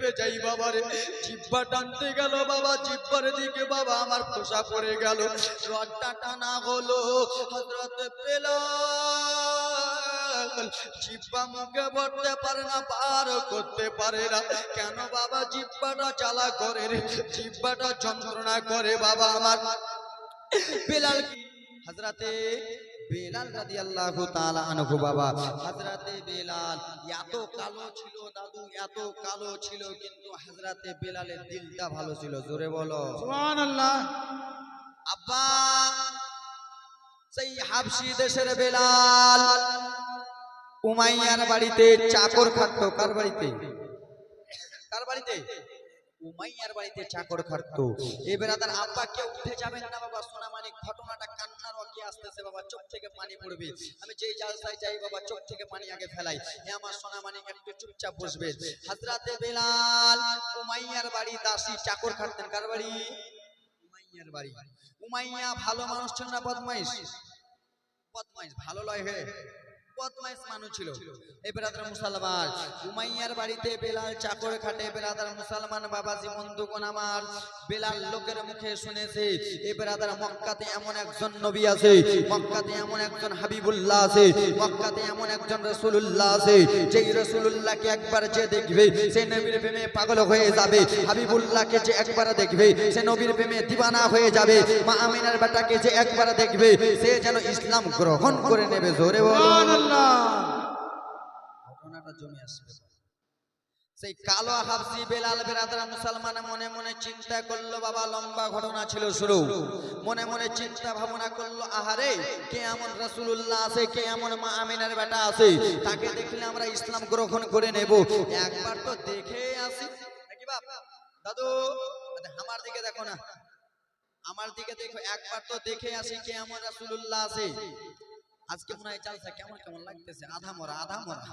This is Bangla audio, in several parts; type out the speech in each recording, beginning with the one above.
কেঁপে যাই বাবা রে জিব্বা টানতে গেল বাবা, জিব্বার দিকে বাবা আমার খোসা পড়ে গেল। রডটা টানা হলো হজরত বেলাল। জিব্বা মুখে ভরতে পারে না, পার করতে পারে না। কেন বাবা জিব্বাটা চালা করে রে? জিব্বাটা যন্ত্রণা করে বাবা আমার। বেলাল কি? হজরতে বেলাল রাদিয়াল্লাহু তাআলা আনহু বাবা হযরতে বেলাল এত কালো ছিল দাদু এত কালো ছিল কিন্তু হযরতে বেলালের দিলটা ভালো ছিল জোরে বলো। আব্বা সেই হাবশি দেশের বেলাল উমাইয়ার বাড়িতে চাকর খাটতো কার বাড়িতে? কার বাড়িতে? উমাইয়ার বাড়িতে চাকর খাটতো। এবার তার আব্বা, কেউ উঠে যাবেন না বাবা, সোনা মানিক, ঘটনাটা কান্নার অকি আসতেছে বাবা, চোখ থেকে পানি পড়বে। আমি যেই জালসায় যাই বাবা, চোখ থেকে পানি আগে ফেলাই। আমার সোনা মানিক একটু চুপচাপ বসবে। হাজরাতে বেলাল, উমাইয়ার বাড়ি দাসী, চাকর খাটতেন। কার বাড়ি? উমাইয়ার বাড়ি। উমাইয়া ভালো মানুষ ছিল না বদমাইশ? বদমাইশ, ভালো লয় হে। মক্কাতে এমন একজন মক্কাতে এমন একজন আছে রসুলুল্লাহ একবার যে দেখবে, সে নবীর প্রেমে পাগল হয়ে যাবে, হাবিবুল্লাহকে যে একবার দেখবে, সে নবীর প্রেমে দিবানা হয়ে যাবে, মা আমিনার বেটাকে যে একবার দেখবে, সে যেন ইসলাম গ্রহণ করে নেবে, জোরে বলো সেই কালো হাফসি বেলাল বেরাদার মুসলমান মনে মনে চিন্তা করল, বাবা, লম্বা ঘটনা ছিল শুরু। মনে মনে চিন্তা ভাবনা করল, আহারে, কে এমন রাসূলুল্লাহ আছে? কে এমন মা আমিনার বেটা আছে? তাকে দেখলে আমরা ইসলাম গ্রহণ করে নেব। একবার তো দেখে আসি। নাকি বাপ? দাদু আমার দিকে দেখো না। আমার দিকে দেখো, একবার তো দেখে আসি কে এমন রাসূলুল্লাহ আছে। আজকে মনে হয় চালসা কেমন কেমন লাগতেছে? আধা মরা আধা মরা।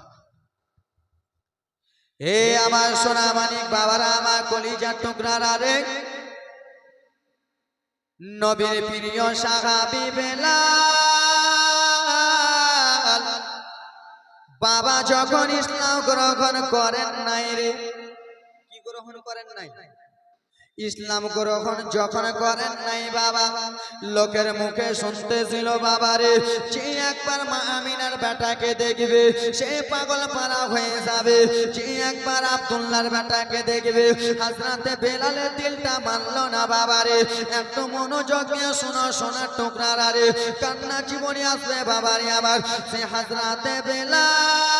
হে আমার সোনা মানিক বাবারা আমার কলিজার টুকরারা রে। নবীর প্রিয় সাহাবি বেলাল বাবা যখন ইসলাম গ্রহণ করেন নাই রে। কি গ্রহণ করেন নাই? ইসলাম গ্রহণ যখন করেন নাই বাবা, লোকের মুখে শুনতেছিল বাবা রে যে একবার মা আমিনার বেটাকে দেখবে, সে পাগল পারা হয়ে যাবে। যে একবার আব্দুল্লাহর বেটাকে দেখবে, হাজরাতে বেলালের দিলটা মানলো না বাবা রে এত মনোযোগ দিয়ে শোনো সোনার টুকরারা রে কান্না জীবনী আসবে বাবা রে আবার। সে হাজরাতে বেলাল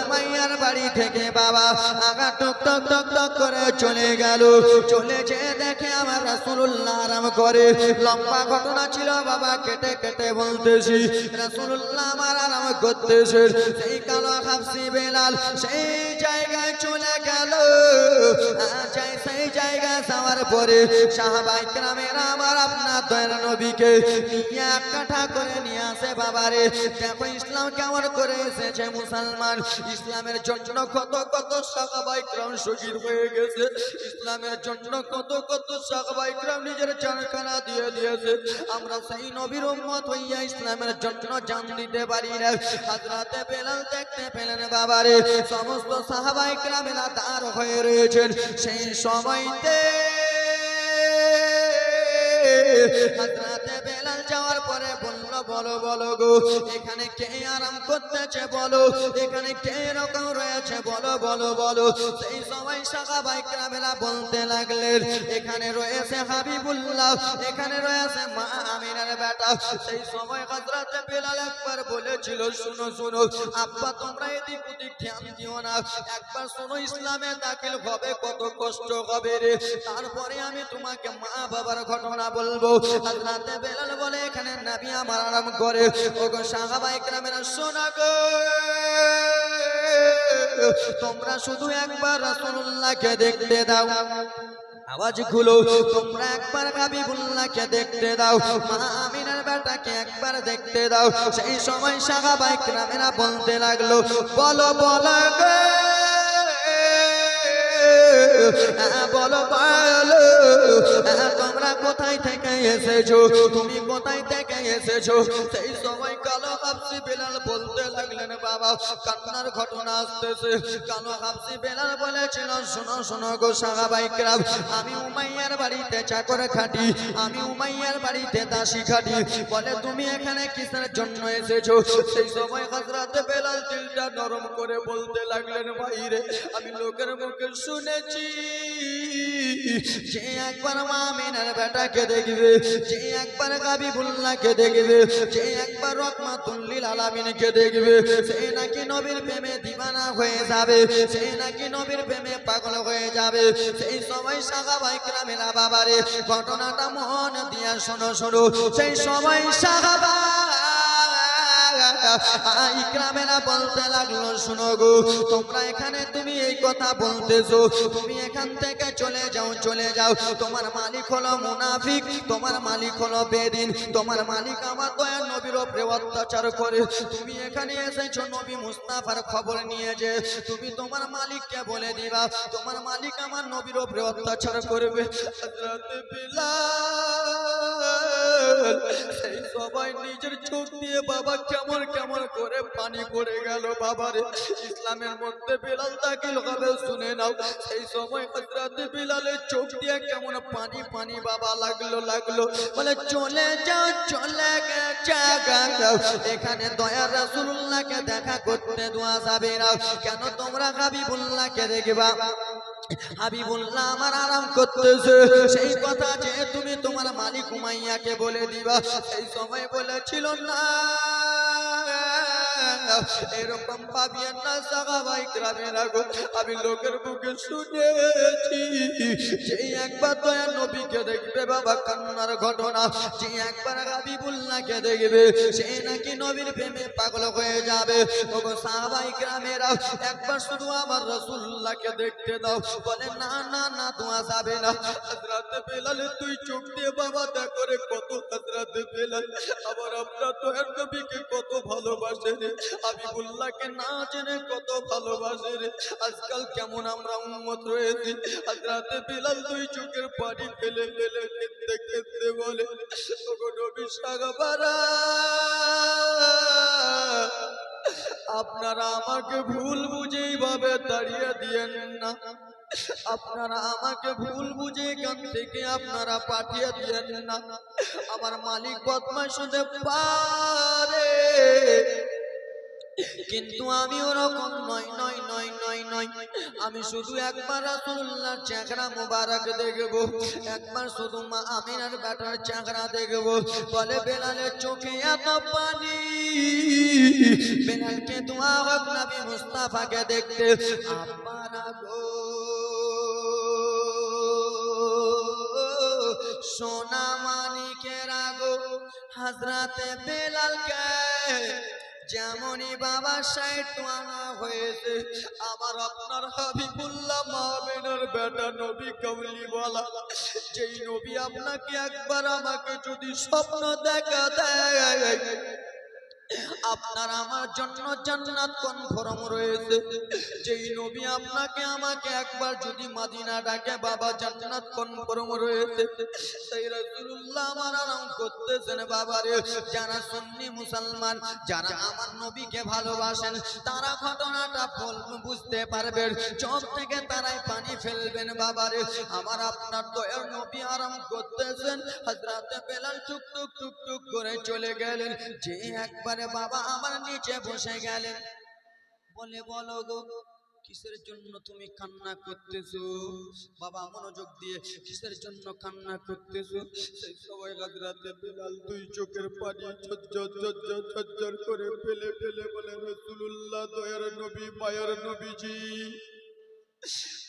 উমাইয়ার বাড়ি থেকে বাবা আগা টক টক টক টক করে চলে গেল। চলে যে দেখে আমার রাসূলুল্লাহ আরাম করে। লম্বা ঘটনা ছিল বাবা, কেটে কেটে বলতেছি, রাসূলুল্লাহ আমার আরাম করতেছে। সেই কালো হাফসি বেলাল সেই জায়গায় চলে গেল। সেই জায়গায় যাওয়ার পরে সাহাবাই গ্রামের আমার আপনার দয়াল নবীকে নিয়ে এক কাঠা করে নিয়ে আসে বাবারে, দেখো ইসলাম কেমন করে এসেছে? মুসলমান, ইসলামের জন্য কত কত সাহাবাই ক্রম শহীদ হয়ে গেছে, ইসলামের জন্য কত কত সাহাবাই ক্রম নিজের চারখানা দিয়ে দিয়েছে। আমরা সেই নবীর উম্মত হইয়া ইসলামের জন্য জান দিতে পারি না। হাজরাতে বেলাল দেখতে পেলেন বাবারে, সমস্ত সাহাবাই ক্রামেরা তার হয়ে রয়েছেন। সেই সময়তে হাজরাতে বেলাল যাওয়ার পরে বলল বলো বলো গো, এখানে কে আরাম করতেছে বলো, এখানে কে রকম রয়েছে বলো বলো বলো। সেই বলতে লাগলেন, এখানে রয়েছে হাবিবুল্লাহ, এখানে রয়েছে মা আমিনার বেটা। সেই সময় হাজরাতে বেলাল একবার বলেছিল, শুনো শুনো, আব্বা, তোমরা এদিক ওদিক ধ্যান দিও না। একবার শোনো, ইসলামে দাখিল হবে, কত কষ্ট হবে রে। তারপরে আমি তোমাকে মা বাবার ঘটনা বলব। হাজরাতে বেলাল বলে, এখানে নবী আমার আরাম করে। ওগো সাহাবাই ক্রামেরা শোনা গো। তোমরা শুধু একবার রাসূলুল্লাহকে দেখতে দাও। আওয়াজ খুলো তোমরা একবার হাবিবুল্লাহকে দেখতে দাও। মা আমিনার বেটাকে একবার দেখতে দাও। সেই সময় সাহাবাই ক্রামেরা বলতে লাগল বলো বলো গো। হ্যাঁ, বলো বলো। হ্যাঁ, কোথায় থেকে এসেছ? তুমি কোথায় থেকে এসেছ? সেই সময় কালো হাফসি বেলাল বলতে লাগলেন, বাবা, কান্নার ঘটনা আসতেছে। কানো বেলাল বলেছিল, শোনো শোনো গো সাহাবাইকরাম আমি উমাইয়ার বাড়িতে চাকর খাটি, আমি উমাইয়ার বাড়িতে খাটি। বলে, তুমি এখানে কিসের জন্য এসেছ? সেই সময় বেলাল দিলটা নরম করে বলতে লাগলেন আমি লোকের মুখে শুনেছি যে একবার মা মিনার বেটাকে দেখবে, যে একবার গাবিবুল্লাহকে দেখবে, যে একবার রহমাতুল্লিল আলামিনকে দেখবে? সে নাকি নবীর প্রেমে দিবানা হয়ে যাবে। সে নাকি নবীর প্রেমে পাগল হয়ে যাবে। সেই সময় সাহাবাই গ্রামেরা বাবারে, ঘটনাটা মন দিয়া শোনো শোনো। সেই সময় সাহাবা ইকরামেরা বলতে লাগল, শুনো গো, তোমরা এখানে তুমি এই কথা বলতেছো। তুমি এখান থেকে চলে যাও চলে যাও। তোমার মালিক হলো মুনাফিক, তোমার মালিক হলো বেদিন। তোমার মালিক আমার দয়া, নবীর উপরে অত্যাচার করে। তুমি এখানে এসেছ, নবী মুস্তাফার খবর নিয়ে যে তুমি তোমার মালিককে বলে দিবা। তোমার মালিক আমার নবীর উপরে অত্যাচার করবে। সবাই নিজের চোখ দিয়ে বাবা কেমন কেমন করে পানি পড়ে গেল বাবারে। ইসলামের মধ্যে বিলাল দাখিল হবে শুনে নাও। সেই সময় হযরতে বিলালের চোখ দিয়ে কেমন পানি পানি বাবা লাগল লাগল। বলে, চলে যাও, চলে এখানে দয়া রাসূলুল্লাহকে দেখা করতে দোয়া যাবে না। কেন তোমরা হাবিবুল্লাহকে দেখবা? হাবিবুল্লাহ আমার আরাম করতেছে। সেই কথা যে তুমি তোমার মালিক উমাইয়াকে বলে দিবা। সেই সময় বলেছিল, না। এরকম পাবিয়েন না সাহাবাই গ্রামে রাখো আমি লোকের মুখে শুনেছি, যে একবার দয়া নবীকে দেখবে বাবা কান্নার ঘটনা, যে একবার হাবিবুল্লাহকে দেখবে, সে নাকি নবীর প্রেমে পাগল হয়ে যাবে। ওগো সাহাবাই গ্রামেরা, একবার শুধু আমার রসুল্লাহকে দেখতে দাও। বলে, না না না তোমার যাবে না। হজরত বেলাল তুই চোখ দিয়ে বাবা দেখো রে কত হজরত বেলাল। আবার আপনার তো নবীকে কত ভালোবাসে হাবিবুল্লাহকে না জেনে কত ভালোবাসে রে। আজকাল কেমন আমরা উন্মত রয়েছি। হজরত বেলাল তুই চোখের পানি ফেলে ফেলে কেঁদতে কেঁদতে বলে আপনারা আমাকে ভুল বুঝে এইভাবে তাড়িয়ে দিয়েন না। আপনারা আমাকে ভুল বুঝে এখান থেকে আপনারা পাঠিয়ে দিয়েন না। আমার মালিক বদমাশ হতে পারে। কিন্তু আমি ওরকম নয় নয় নয় নয় নয়। আমি শুধু একবার রাসূলুল্লাহর চেহারা মোবারক দেখব। একবার শুধু মা আমিনার বেটার চেহারা দেখব। বলে বেলালের চোখে এত পানি। বেলালকে দোয়া হোক নবী মুস্তাফাকে দেখতে। আপনারা গো। সোনা মানিকের আগো, হাজরাতে বেলালকে যেমনই বাবা সাইড আনা হয়েছে আমার আপনার হাবিবুল্লাহ মাহমেনের বেটা নবী কৌলি বলা, যেই নবী আপনাকে একবার আমাকে যদি স্বপ্ন দেখা দেয় আপনার আমার জন্য জান্নাত কনফার্ম রয়েছে। যেই নবী আপনাকে আমাকে একবার যদি মাদিনা ডাকে, বাবা, জান্নাত কনফার্ম রয়েছে। সেই রাসূলুল্লাহ আমার আরাম করতেছেন বাবারে যারা সুন্নি মুসলমান, যারা আমার নবীকে ভালোবাসেন, তারা ঘটনাটা বল বুঝতে পারবেন। চোখ থেকে তারাই পানি ফেলবেন বাবারে আমার আপনার দয়ার নবী আরাম করতেছেন, হযরতে বেলাল টুক টুক টুক টুক করে চলে গেলেন। যে একবারে বাবা, আমার নিচে বসে গেলেন বলে, বলো গো, কিসের জন্য তুমি কান্না করতেছো? বাবা, মনোযোগ দিয়ে, কিসের জন্য কান্না করতেছো? সেই সবাই রাতে বেলাল দুই চোখের পানি ঝরঝর ঝরঝর ঝরঝর করে ফেলে ফেলে বলে রসুল্লাহ দয়ার নবী, মায়ের নবীজি।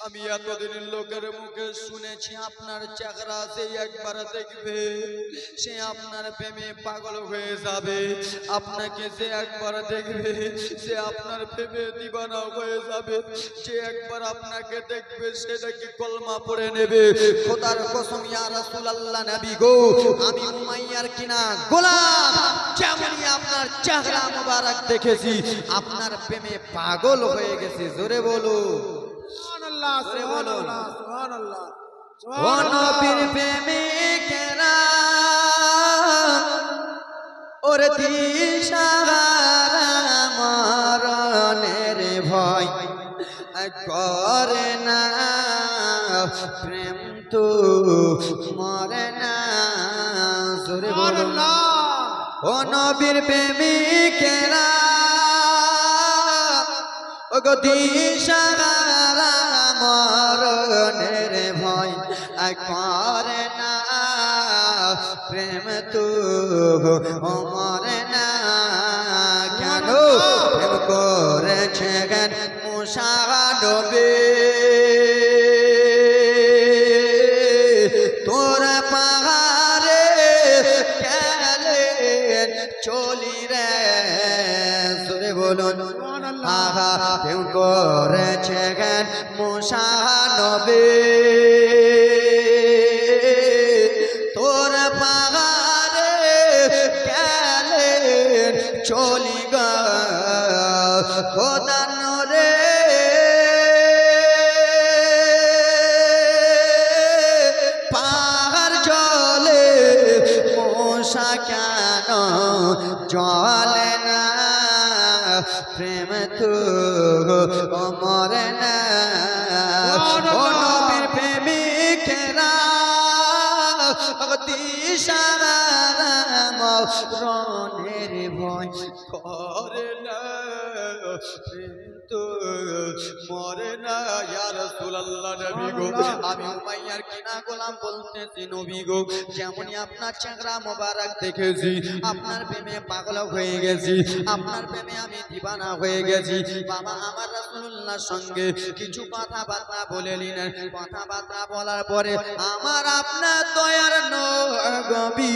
আমি এতদিন লোকের মুখে শুনেছি, আপনার চেহারা সে একবার দেখবে, সে আপনার প্রেমে পাগল হয়ে যাবে। আপনাকে যে একবার দেখবে, সে আপনার প্রেমে দিবানা হয়ে যাবে। যে একবার আপনাকে দেখবে সেটাকে কলমা পড়ে নেবে। খোদার কসম, ইয়া রাসূলুল্লাহ নবী গো, আমি উমাইয়ার কিনা গোলাম, যেমনই আপনার চেহারা মোবারক দেখেছি। আপনার প্রেমে পাগল হয়ে গেছি, জোরে বলো। সুবহানাল্লাহ জোরে বলুন। সুবহানাল্লাহ। সুবহানাল্লাহ ও নবীর প্রেমিকেরা ও দিশাহারা মরণের ভয় করে না। প্রেম তো মরে না। সুবহান বলুন। আল্লাহ ও নবীর প্রেমিকেরা দিশাহারা মরণের ভয় করে না। প্রেম তো মরে না। কেন প্রেম করেছে গেন মুসা নবী? তোর পাহাড়ে গেলেন চলি রে। সুরে বলুন কেউ করেছে মরে না। ও নবীর প্রেমিকেরা দিশারা মরণের ভয় করে না। প্রেম তো মরে না রাসূলুল্লাহ নবী গো। আমি উমাইয়ার কিনা গোলাম বলতেছি নবী গো যেমনই আপনার চেহারা মোবারক দেখেছি আপনার প্রেমে পাগল হয়ে গেছি আপনার প্রেমে আমি দিবানা হয়ে গেছি। বাবা আমার রাসূলুল্লাহর সঙ্গে কিছু কথাবার্তা বলে নিলেন। কথাবার্তা বলার পরে আমার আপনার দয়ার নবী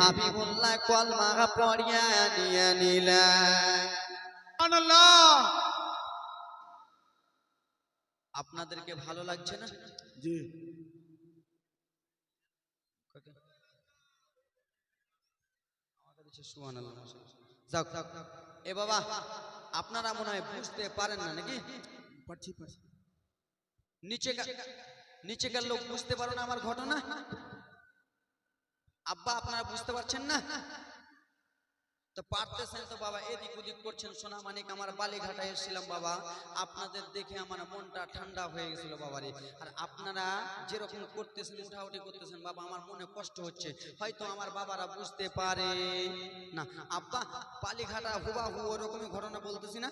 হাবিবুল্লাহ কলমা পড়িয়া নিয়ে নিলেন। আল্লাহ আপনাদেরকে ভালো লাগছে না? জি। যাক। এ বাবা আপনারা মনে হয় বুঝতে পারেন না নাকি? নিচেকার লোক বুঝতে পারো না আমার ঘটনা? আব্বা আপনারা বুঝতে পারছেন না? তো পারতেছেন তো বাবা, এদিক ওদিক করছেন। সোনা মানিক, আমার বালিঘাটা এসেছিলাম বাবা। আপনাদের দেখে আমার মনটা ঠান্ডা হয়ে গেছিল বাবারে আর আপনারা যেরকম করতেছেন উঠাউটি করতেছেন, বাবা, আমার মনে কষ্ট হচ্ছে। হয়তো আমার বাবারা বুঝতে পারে না। আব্বা, বালিঘাটা হুবাহু ওরকমই ঘটনা বলতেছি না?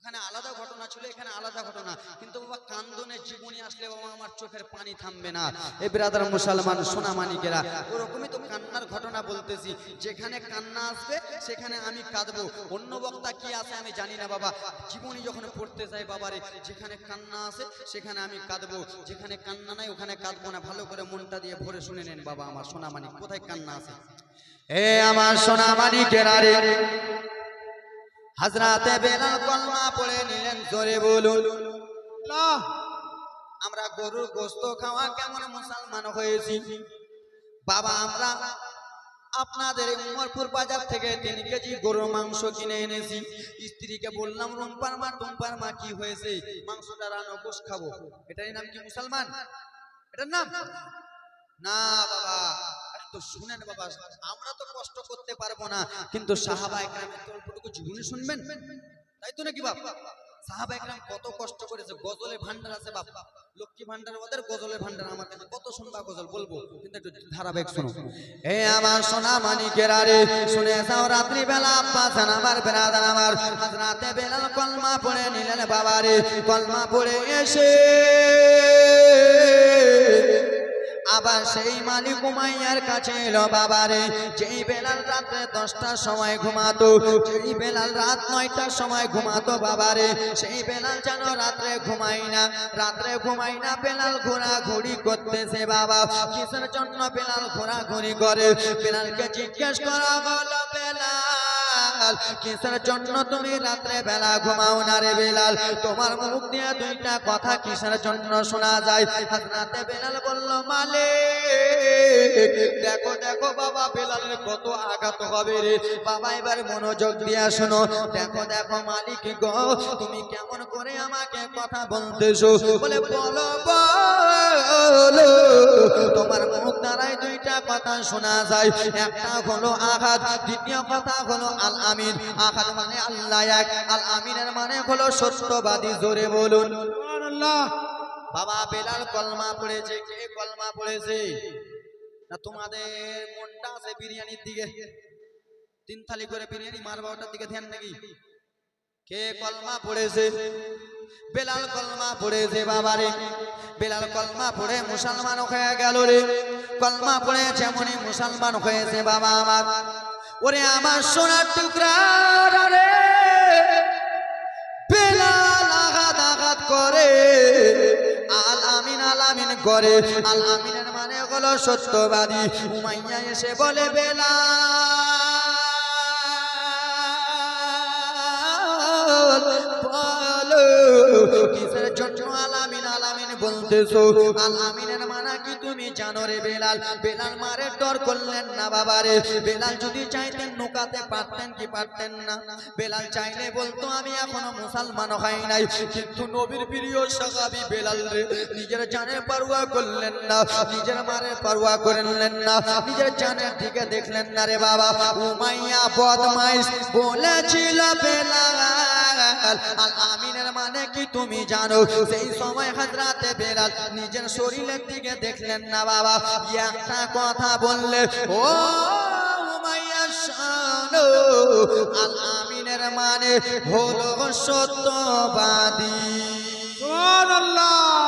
ওখানে আলাদা ঘটনা ছিল, এখানে আলাদা ঘটনা। কিন্তু বাবা কান্দনের জীবনী আসলে বাবা আমার চোখের পানি থামবে না। এ ব্রাদার মুসলমান, সোনা মানিকেরা, ওরকমই তো কান্নার ঘটনা বলতেছি। যেখানে কান্না আসবে, সেখানে আমি কাঁদবো। অন্য বক্তা কি আছে আমি জানি না বাবা। জীবনী যখন পড়তে যাই বাবারে, যেখানে কান্না আসে সেখানে আমি কাঁদবো। যেখানে কান্না নাই, ওখানে কাঁদবো না। ভালো করে মনটা দিয়ে ভরে শুনে নেন বাবা আমার সোনা মানিক। কোথায় কান্না আছে? এ আমার সোনা মানিকেরা রে। হাজরাতে বেলাল কলমা পড়ে নিলেন, জোরে বলুন আমরা গরুর গোস্ত খাওয়া কেমন মুসলমান হয়েছি? বাবা, আমরা আপনাদের উমরপুর বাজার থেকে তিন কেজি গরুর মাংস কিনে এনেছি। স্ত্রীকে বললাম, রুম্পার মা, টুম্পার মা, কি হয়েছে? মাংসটা রানো গোস খাব? এটাই নাম কি মুসলমান? এটার নাম? না, বাবা একটু শুনেন বাবা, আমরা তো কষ্ট করতে পারব না, কিন্তু সাহাবা একরামের জীবনে শুনবেন? তাই তো নাকি একরাম কত গজলে কিন্তু আমার শুনে রাত্রি বেলা আমার। আমার পড়ে নিলেন বাবারে, কলমা পড়ে এসে আবার সেই মালিক ঘুমাইয়ার কাছে এলো বাবারে যেই বেলার রাত্রে দশটার সময় ঘুমাতো, যেই বেলাল রাত নয়টার সময় ঘুমাতো বাবারে সেই বেলাল যেন রাত্রে ঘুমাই না। রাত্রে ঘুমাই না, বেলাল ঘোরা ঘোরাঘুরি করতেছে, বাবা। কিসের জন্য বেলাল ঘোরাঘুরি করে? বেলালকে জিজ্ঞেস করা হলো বেলাল? কিসের জন্য তুমি রাত্রে বেলা ঘুমাও না রে বেলাল? তোমার মুখ দিয়ে দুইটা কথা কিসের জন্য শোনা যায়? হাজরাতে বেলাল বলল, মালিক দেখো দেখো বাবা বেলালের কত আঘাত হবে রে। বাবা, এবার মনোযোগ দিয়ে শোনো। দেখো দেখো মালিক গো, তুমি কেমন করে আমাকে কথা বলতেছো? বলে, বলো বলো, তোমার মুখ দ্বারাই দুইটা কথা শোনা যায়। একটা হলো আঘাত, দ্বিতীয় কথা হলো আল আমিন আঘাত মানে আল্লাহ এক আল আমিনের মানে হলো সত্যবাদী, জোরে বলুন। সুবহানাল্লাহ। বাবা বেলাল কলমা পড়েছে, কে কলমা পড়েছে? না তোমাদের মনটা আছে বিরিয়ানির দিকে? তিন থালি করে বিরিয়ানি মারবা ওটার দিকে ধ্যান নাকি? কে কলমা পড়েছে? বেলাল কলমা পড়েছে বাবারে। বেলাল কলমা পড়ে মুসলমান হয়ে গেল রে। কলমা পড়ে যেমনই মুসলমান হয়েছে বাবা আমার। ওরে আমার সোনার টুকরা রে। বেলাল আঘাত আঘাত করে। আল আমিন আল আমিন করে। আল আমিনের মানে হলো সত্যবাদী। উমাইয়া এসে বলে বেলা, কিসের জন্য আল আমিন আল আমিন বলতেছো? আল আমিনের মানা কি তুমি জানো রে বেলাল বেলাল মারে ডর করলেন না বাবারে। বেলাল যদি চাইতেন নুকাতে পারতেন কি পারতেন না? বেলাল চাইলে বলতো, আমি এখনও মুসলমান হই নাই। কিন্তু নবীর প্রিয় সাহাবী বেলাল রে, নিজের জানের পারোয়া করলেন না, নিজের মারের পারোয়া করলেন না, নিজের জানের দিকে দেখলেন না রে বাবা। উমাইয়া বদমাইশ বলেছিল বেলাল আমিনের মানে কি তুমি জানো? সেই সময় নিজের শরীরের দিকে দেখলেন না বাবা। একটা কথা বললে, ও আল আমিনের মানে হলো সত্যবাদী। বলে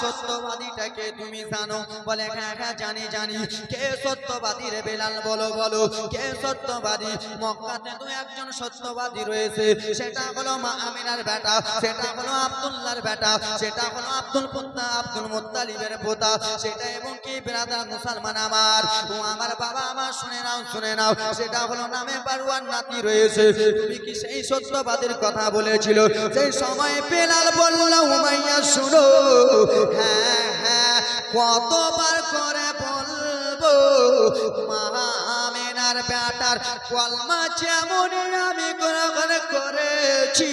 সত্যবাদীটাকে তুমি জানো? বলে হ্যাঁ হ্যাঁ জানি জানি। কে সত্যবাদী রে বেলাল? বলো বলো। কে সত্যবাদী? মক্কাতে তো একজন সত্যবাদী রয়েছে। সেটা হলো মা আমিনার বেটা, সেটা হলো আব্দুল্লাহর বেটা, সেটা হলো আব্দুল পুত্তা আব্দুল মুত্তালিবের পোতা। সেটা এবং কি ব্রাদার মুসলমান আমার? ও আমার বাবা, আমার শুনে নাও শুনে নাও। সেটা হলো নামে বারুয়ার নাতি রয়েছে। তুমি কি সেই সত্যবাদীর কথা বলেছিল? সেই সময় বেলাল বলল, উমাইয়া, শুনো। হ্যাঁ হ্যাঁ কতবার করে বলব মামিনার কলমা যেমন আমি গ্রহণ করেছি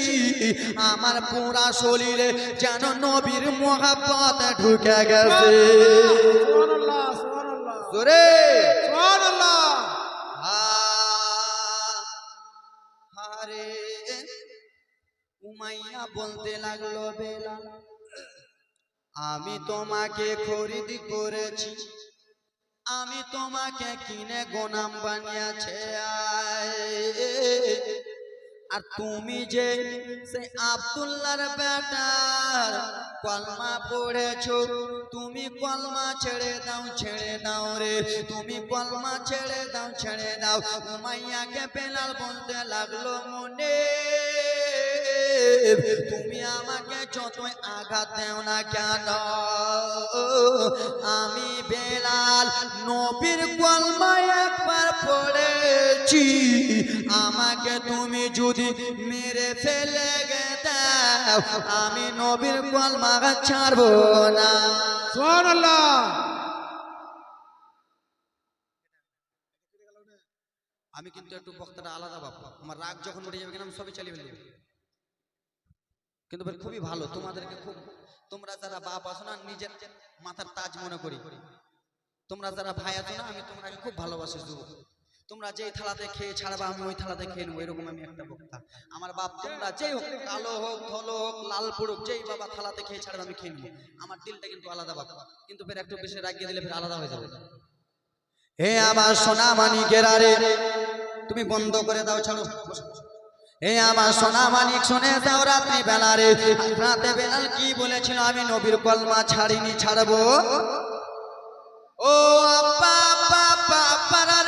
আমার পুরা শরীরে যেন নবীর মহাপত ঢুকে গেছে। হারে উমাইয়া বলতে লাগল বেলাল। আমি তোমাকে খরিদ করেছি। আমি তোমাকে কিনে গোনাম বানিয়েছে আর তুমি যে সে আব্দুল্লাহর বেটার কলমা পড়েছো, তুমি কলমা ছেড়ে দাও ছেড়ে দাও রে, তুমি কলমা ছেড়ে দাও ছেড়ে দাও। উমাইয়াকে বেলাল বলতে লাগল মনে। তুমি আমাকে যতই আঘাত দেও না কেন? আমি বেলাল নবীর কলমায় একবার পড়েছি। আমাকে তুমি যদি মেরে ফেলে গে দাও আমি নবীর কলমা ছাড়বো না। সুবহানাল্লাহ। আমি কিন্তু একটু বক্তাটা আলাদা বাবা আমার রাগ যখন উঠে যাবে কিনা আমি সবই চালিয়ে ফেলব। কিন্তু খুবই ভালো, তোমাদেরকে খুব, তোমরা যারা বাপ আছো না, নিজের মাথার তাজ মনে করি। তোমরা যারা ভাই আছো না, আমি তোমাকে খুব ভালোবাসি, যুবক। তোমরা যেই থালাতে খেয়ে ছাড়বা, আমি ওই থালাতে খেয়ে নেব, এরকম আমি একটা বক্তা। আমার বাপ, তোমরা যেই হোক, কালো হোক, ধলো হোক, লাল পড়ুক, যেই বাবা থালাতে খেয়ে ছাড়বে, আমি খেয়ে নেব। আমার দিলটা কিন্তু আলাদা বাবা কিন্তু ফের একটু বেশি রাগিয়ে দিলে ফের আলাদা হয়ে যাবে। হে আমার সোনা মানিকের আরে তুমি বন্ধ করে দাও, ছাড়ো। আমার সোনা শুনে বেলা কি আমি নবীর কলমা ছাড়িনি, ছাড়বো? ও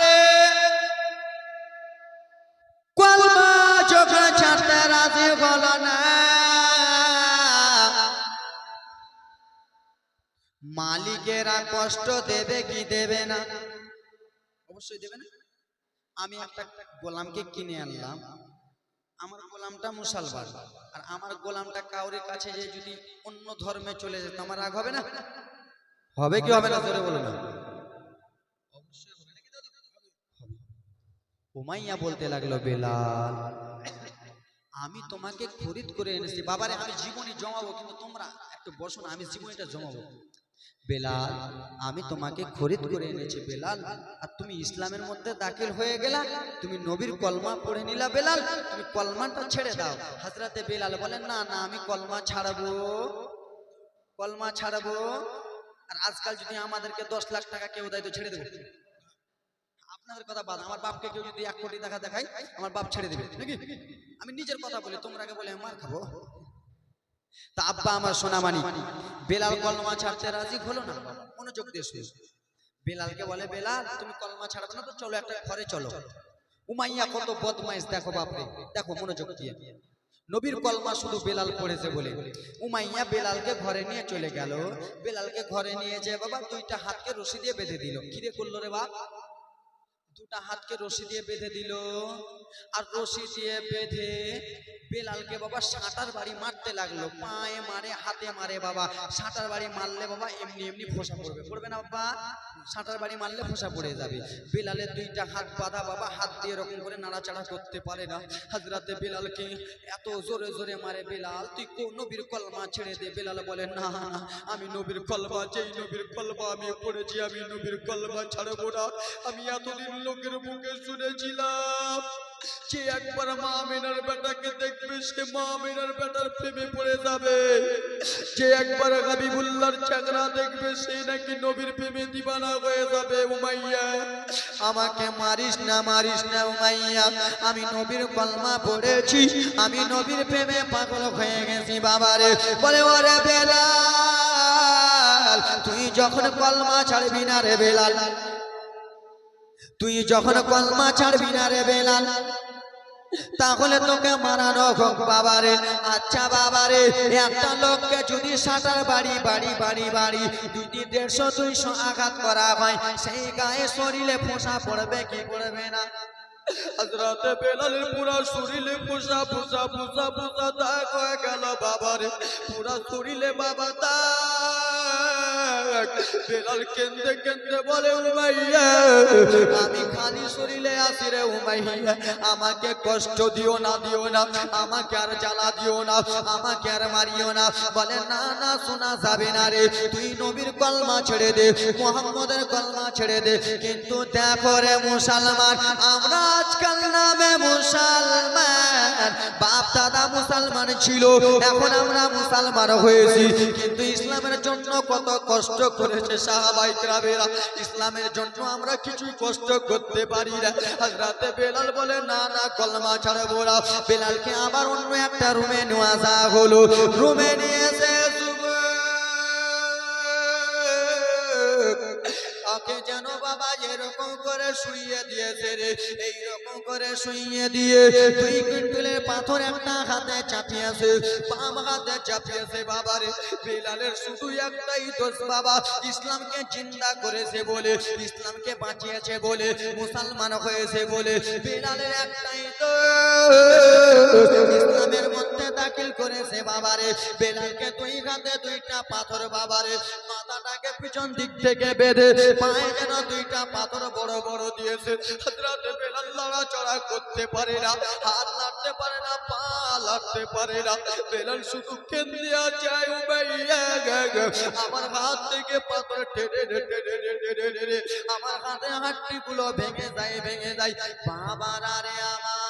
রে। কলমা যখন ছাড়তে রাজি হলো না, মালিকেরা কষ্ট দেবে কি দেবে না? অবশ্যই দেবে না। আমি একটা গোলামকে কিনে আনলাম। আমার গোলামটা মুসলমান। আর আমার গোলামটা কাউরের কাছে যে যদি অন্য ধর্মে চলে যেত, আমার রাগ হবে না? হবে কি হবে না? জোরে বলো না। উমাইয়া বলতে লাগল, বেলাল, আমি তোমাকে খরিদ করে এনেছি। বাবারে, আমি জীবনী জমাবো, কিন্তু তোমরা একটু বসো না, আমি জীবনীটা জমাবো। বেলাল আমি তোমাকে খরিদ করে এনেছি বেলাল। আর তুমি ইসলামের মধ্যে দাখিল হয়ে গেলা তুমি নবীর কলমা পড়ে নিলা বেলাল। তুমি কলমাটা ছেড়ে দাও। হাজরাতে বেলাল বলেন না না আমি কলমা ছাড়াবো। কলমা ছাড়াবো। আর আজকাল যদি আমাদেরকে দশ লাখ টাকা কেউ দেয় তো ছেড়ে দেবো। আপনাদের কথা বাদ আমার বাপকে কেউ যদি এক কোটি টাকা দেখায় আমার বাপ ছেড়ে দেবে। নাকি? আমি নিজের কথা বলি তোমরা আগে বলে মার খাব। তা আব্বা আমার সোনামানি বেলাল কলমা ছাড়তে রাজি হলো না মনোযোগ দিয়ে শুনো। বেলালকে বলে, বেলাল, তুমি কলমা ছাড়বে না তো চলো একটা ঘরে চলো। উমাইয়া কত বদমাইশ, দেখো বাপরে, দেখো মনোযোগ দিয়ে। নবীর কলমা শুধু বেলাল পড়েছে বলে। উমাইয়া বেলালকে ঘরে নিয়ে চলে গেল। বেলালকে ঘরে নিয়ে যে বাবা দুইটা হাতকে রশি দিয়ে বেঁধে দিল। কিরে করল রে বাপ? দুটা হাতকে রশি দিয়ে বেঁধে দিল। আর রশি দিয়ে বেঁধে বেলালকে বাবা সাঁটার বাড়ি মারতে লাগল। পায়ে মারে, হাতে মারে বাবা। সাঁটার বাড়ি মারলে বাবা এমনি এমনি ফোসা পড়বে। পড়বে না বাবা? সাঁটার বাড়ি মারলে ফোসা পড়ে যাবে। বেলালের দুইটা হাত বাঁধা বাবা, হাত দিয়ে এরকম করে নাড়াচাড়া করতে পারে না। হাজরাতে বেলালকে এত জোরে জোরে মারে বেলাল, তুই কোন নবীর কলমা ছেড়ে দে? বেলাল বলে, না, আমি নবীর কলমা, যেই নবীর কলমা আমি পড়েছি, আমি নবীর কলমা ছাড়বো না। আমি এতদিন লোকের মুখে শুনেছিলাম যে একবার মা মেনার বেটাকে দেখবে, সে মা মেনার বেটার প্রেমে পড়ে যাবে। যে একবার হাবিবুল্লাহর চাকরা দেখবে, সে নাকি নবীর প্রেমে দিবানা হয়ে যাবে। উমাইয়া, আমাকে মারিস না মারিস না উমাইয়া। আমি নবীর কলমা পড়েছি, আমি নবীর প্রেমে পাগল হয়ে গেছি বাবারে। বলে, ওরে বেলা তুই যখন কলমা ছাড়বি না রে বেলাল তুই যখন কলমা ছাড়বি না রে বেলাল, তাহলে তোকে মারানো হোক বাবারে। আচ্ছা বাবারে, একটা লোককে যদি সাঁটার বাড়ি বাড়ি বাড়ি বাড়ি, দুটি দেড়শো, দুইশো আঘাত করা হয়, সেই গায়ে শরীরে ফোসা পড়বে কি পড়বে না? হজরতে বেলালের পুরা শরীরে বাবা দাগ বেলাল কেন্দে কেন্দে বলে, উমাইয়া, আমি খালি শরীরে আসি রে উমাইয়া। আমাকে কষ্ট দিও না দিও না। আমাকে আর জ্বালা দিও না, আমাকে আর মারিও না। বলে, না না, শোনা যাবে না রে। তুই নবীর কলমা ছেড়ে দে, মোহাম্মদের কলমা ছেড়ে দে। কিন্তু মুসলমান, আমরা আজকাল নামে মুসলমান। বাপ, দাদা মুসলমান ছিল, এখন আমরা মুসলমান হয়েছি। কিন্তু ইসলামের জন্য কত কষ্ট করেছে সাহাবাই ক্রাবেরা ইসলামের জন্য আমরা কিছুই কষ্ট করতে পারি না। হাজরাতে বেলাল বলে, না না, কলমা ছাড়বো না। বেলালকে আবার অন্য একটা রুমে নেওয়া যা হলো। রুমে নিয়ে এসে বাবা এরকম করে শুইয়ে দিয়েছে রে, এইরকম করে শুইয়ে দিয়ে দুই কুইন্টালের পাথর একটা হাতে চাপিয়েছে, বাম হাতে চাপিয়েছে বাবা রে। শুধু একটাই দোষ বাবা, ইসলামকে চিন্তা করেছে বলে, ইসলামকে বাঁচিয়েছে বলে, মুসলমান হয়েছে বলে, বেলালের একটাই ইসলামের মধ্যে দাখিল করেছে বাবারে বেলালকে দুই হাতে দুইটা পাথর বাবারে মাথাটাকে পিছন দিক থেকে বেঁধে, পায়ে যেন দুইটা পাথর বড় বড় দিয়েছে। হাজরাতে বেলাল লড়াচড়া করতে পারে না, হাত লাড়তে পারে না, পা লাড়তে পারে না। বেলাল শুধু কেন্দ্রে যায় গা। আমার হাত থেকে পাথর টেনে টেনে টেনে আমার হাতে হাড্ডি গুলো ভেঙে যায় ভেঙে যায়। বাবার আরে আমার।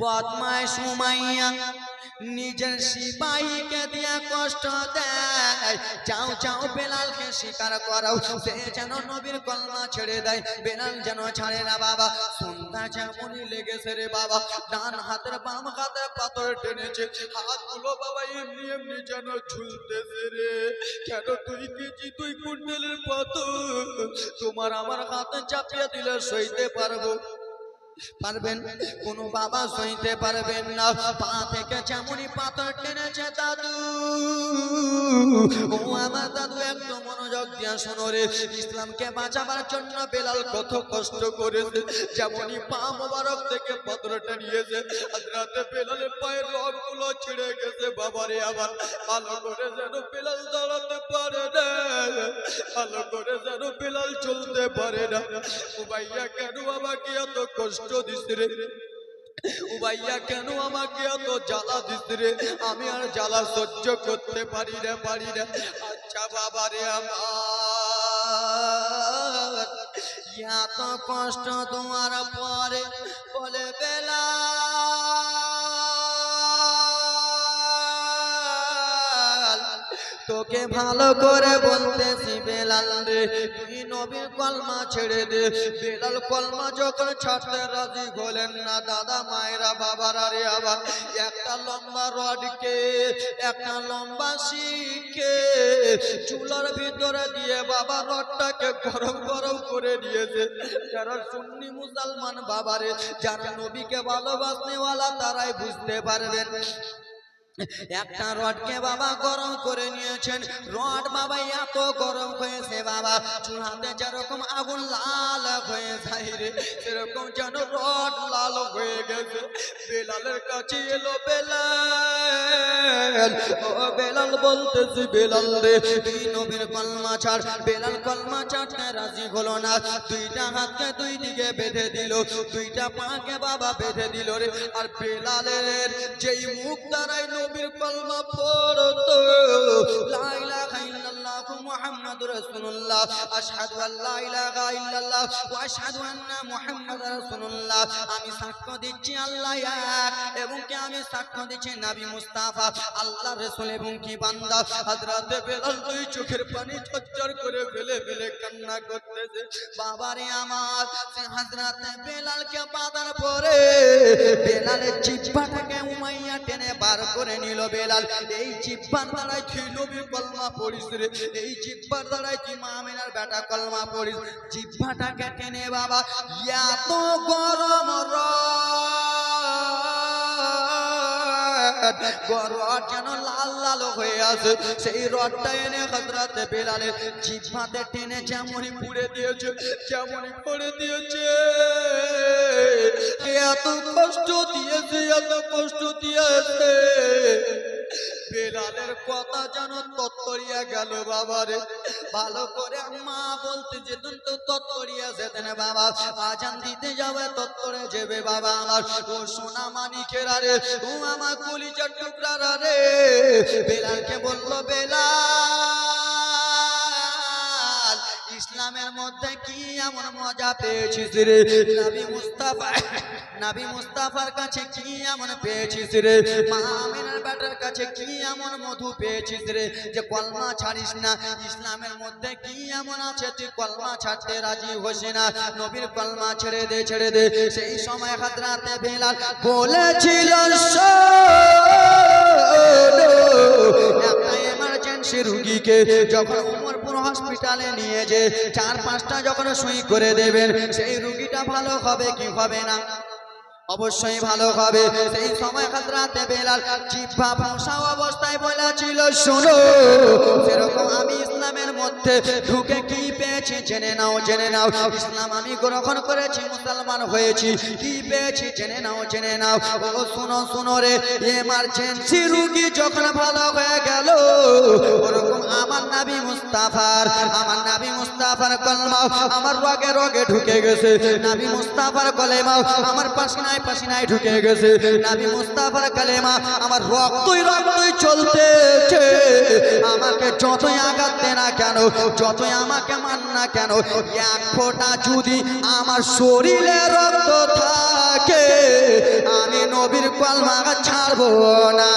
বদমায় সুমাইয়া নিজের সিপাহীকে দিয়া কষ্ট দেয়। চাও চাও বেলালকে স্বীকার করাও। সে যেন নবীর কলমা ছেড়ে দেয়। বেলাল যেন ছাড়ে না, বাবা। সন্ধ্যা যেমনই লেগেছে রে, বাবা। ডান হাতের, বাম হাতে পাথর টেনেছে। হাতগুলো, বাবা, এমনি এমনি যেন ঝুলতেছে রে। কেন তুই কেজি তুই কুণ্ডলের পাথর তোমার আমার হাতে চাপিয়ে দিলে সইতে পারব। পারবেন কোন বাবা সইতে পারবেন না। পা থেকে যেমনই পাথর টেনেছে দাদু। ও আমার শোনো রে, ইসলামকে বাঁচাবার জন্য বেলাল কত কষ্ট করেছে। যেমনই পা মোবারক থেকে পাথরটা নিয়েছে, হাজরাতে বেলালের পায়ের রগগুলো ছিঁড়ে গেছে। বাবারে, আবার ভালো করে যেন বেলাল দাঁড়াতে পারে না। ভালো করে যেন বেলাল চলতে পারে না। উবাইয়া কেন আমাকে এত কষ্ট দিস রে? উবাইয়া কেন আমাকে এত জ্বালা দিস রে? আমি আর জ্বালা সহ্য করতে পারি রে পারি রে। আচ্ছা বাবা রে আমার। এত কষ্ট তোমার পরে বলে বেলা তোকে ভালো করে বলতেছি, বেলাল রে। তুই নবীর কলমা ছেড়ে দে। বেলাল কলমা যখন ছাড়তে রাজি হলেন না, দাদা মায়েরা বাবারা রে আবার, একটা লম্বা রডকে একটা লম্বা শিখকে চুলার ভিতরে দিয়ে বাবা রডটাকে গরম গরম করে দিয়েছে। যারা সুন্নি মুসলমান বাবারে, যারা নবীকে ভালোবাসনেওয়ালা তারাই বুঝতে পারবেন। একটা রডকে বাবা গরম করে নিয়েছেন। রড বাবা এত গরম হয়েছে বাবা চুলাতে যেরকম আগুন লাল হয়ে যায় রে, সেরকম যেন রড লাল হয়ে গেছে। বেলালের কাছে এলো বেলাল, ও বেলাল বলতেছি বেলাল রে, তুই নবীর কলমা ছাড়। বেলাল কলমা ছাড়তে রাজি হলো না, দুইটা হাতকে দুই দিকে বেঁধে দিল, দুইটা পাকে বাবা বেঁধে দিল রে। আর বেলালের যেই মুখ দ্বারাই নবীর কলমা পড়তো। লাইলা মুহাম্মাদুর রাসূলুল্লাহ আশহাদু আল্লা ইলাহা ইল্লাল্লাহ ওয়া আশহাদু আন্না মুহাম্মাদার রাসূলুল্লাহ আমি সাক্ষ্য দিচ্ছি আল্লাহ এক এবং কি আমি সাক্ষ্য দিচ্ছি? নবী মুস্তাফা। আল্লাহ রাসূল এবং কি বান্দা? হযরতে বেলাল দুই চোখের পানি ঝরঝর করে ফেলে ফেলে কান্না করতেছে। বাবারে আমার, সে হযরতে বেলালকে বাঁধার পরে বেলালের জিহ্বাটাকে উমাইয়া টেনে বার করে নিল বেলাল। এই জিহ্বার দ্বারাই নবী কলমা পড়িস এই জিহ্বার দ্বারাই তুই মামিনার বেটা কলমা পড়িস। জিহ্বাটাকে টেনে বাবা, এত গরম রড যেন লাল লাল হয়ে আছে, সেই রডটা এনে হজরতে বেলালের জিহ্বাতে টেনে যেমনই পুড়ে দিয়েছে যেমনই করে দিয়েছে। এত কষ্ট দিয়েছে, এত কষ্ট দিয়েছে। বেলালের কথা যেন তত্তরিয়া গেল বাবারে। ভালো করে মা বলতে যেতেন তো তত্তরিয়া যেতেন বাবা, আজান দিতে যাবে তত্তরে যেবে বাবা আমার। ও সোনা মানিকেরা রে ও আমার কলিজার টুকরারা রে বেলালকে বলল ইসলামের মধ্যে কি এমন মজা পেয়েছিস রে? নবী মুস্তাফা, নবী মুস্তাফার কাছে কি এমন পেয়েছিস রে? মা আমিনার বেটার কাছে কি এমন মধু পেয়েছিস রে? যে কলমা ছাড়িস না, ইসলামের মধ্যে কি এমন আছে? তুই কলমা ছাড়তে রাজি হোস না, নবীর কলমা ছেড়ে দে ছেড়ে দে। সেই সময় হাজরাতে বেলাল বলেছিল একটা এমার্জেন্সি রুগীকে যখন উমরপুর হসপিটালে নিয়ে যে চার পাঁচটা যখন সই করে দেবেন, সেই রুগীটা ভালো হবে কি হবে না? অবশ্যই ভালো হবে। সেই সময় হাজরাতে বেলাল জিহ্বা ভাষা অবস্থায় বলেছিল, শোনো সেরকম আমি ইসলামের মধ্যে ঢুকে কি পেয়েছি জেনে নাও জেনে নাও। ইসলাম আমি গ্রহণ করেছি, মুসলমান হয়েছি। কি পেয়েছি জেনে নাও জেনে নাও। ও, শুনো শুনো রে এমার্জেন্সি রুগী যখন ভালো হয়ে গেল, ওরকম আমার নাবি মুস্তাফার, আমার নাবি মুস্তাফার কলমাও আমার রগে রগে ঢুকে গেছে। নাবি মুস্তাফার কলেমাও আমার পাশনায় পাশনায় ঢুকে গেছে। নাবি মুস্তাফার কালেমা, আমার রক্তই রক্তই চলতেছে। আমাকে যতই আঘাত দে না কেন, যতই আমাকে মান না কেন, এক ফোঁটা যদি আমার শরীরে রক্ত থাকে, আমি নবীর কলমা ছাড়বো না।